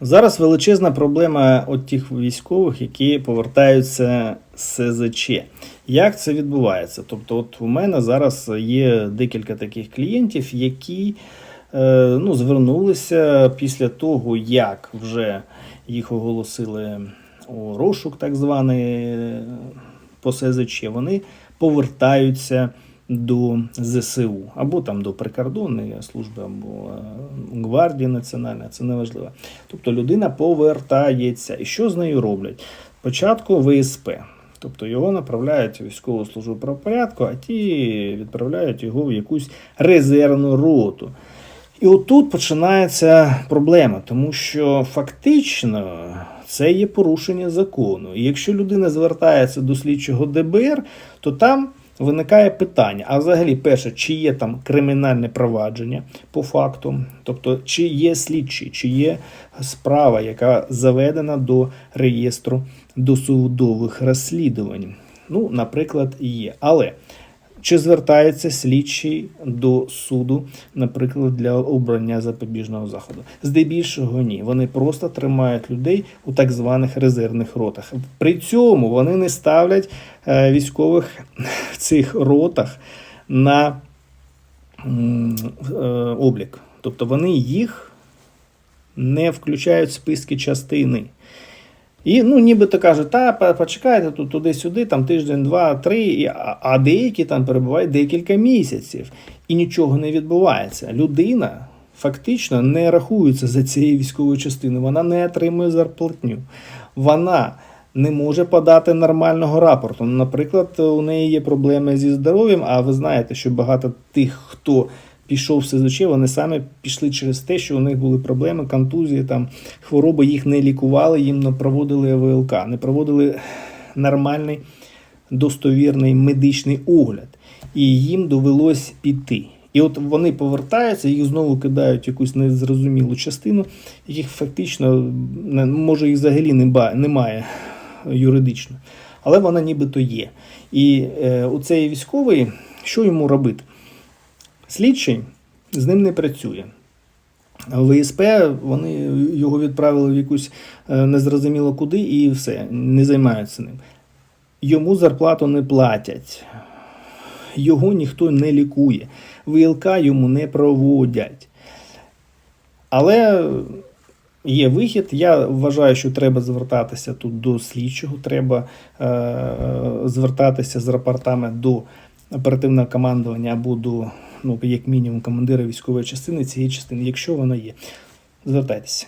Зараз величезна проблема от тих військових, які повертаються з СЗЧ. Як це відбувається? Тобто, от у мене зараз є декілька таких клієнтів, які е, ну, звернулися після того, як вже їх оголосили у розшук, так званий по СЗЧ. Вони повертаються до ЗСУ або там до прикордонної служби, або е, гвардії національної, це не важливо. Тобто людина повертається. І що з нею роблять? Спочатку ВСП. Тобто його направляють у військову службу правопорядку, а ті відправляють його в якусь резервну роту. І отут починається проблема, тому що фактично це є порушення закону. І якщо людина звертається до слідчого ДБР, то там виникає питання: а взагалі, перше, чи є там кримінальне провадження по факту, тобто чи є слідчі, чи є справа, яка заведена до реєстру досудових розслідувань. Ну, наприклад, є. Але чи звертається слідчий до суду, наприклад, для обрання запобіжного заходу? Здебільшого ні. Вони просто тримають людей у так званих резервних ротах. При цьому вони не ставлять е, військових в цих ротах на е, облік. Тобто вони їх не включають в списки частини. І ну, нібито кажуть, та почекайте тут туди-сюди, там тиждень, два, три, а- деякі там перебувають декілька місяців, і нічого не відбувається. Людина фактично не рахується за цією військовою частиною, вона не отримує зарплатню. Вона не може подати нормального рапорту. Наприклад, у неї є проблеми зі здоров'ям, а ви знаєте, що багато тих, хто пішов в СЗЧ, вони самі пішли через те, що у них були проблеми, контузії, там, хвороби, їх не лікували, їм не проводили ВЛК, не проводили нормальний достовірний медичний огляд. І їм довелось піти. І от вони повертаються, їх знову кидають в якусь незрозумілу частину, яких фактично може їх взагалі немає юридично. Але вона нібито є. І е, у цей військовий, що йому робити? Слідчий з ним не працює. ВСП вони його відправили в якусь е, незрозуміло куди і все, не займаються ним. Йому зарплату не платять, його ніхто не лікує, ВЛК йому не проводять. Але є вихід. Я вважаю, що треба звертатися тут до слідчого, треба е, е, звертатися з рапортами до оперативного командування або до, ну, як мінімум, командира військової частини цієї частини, якщо вона є. Звертайтеся.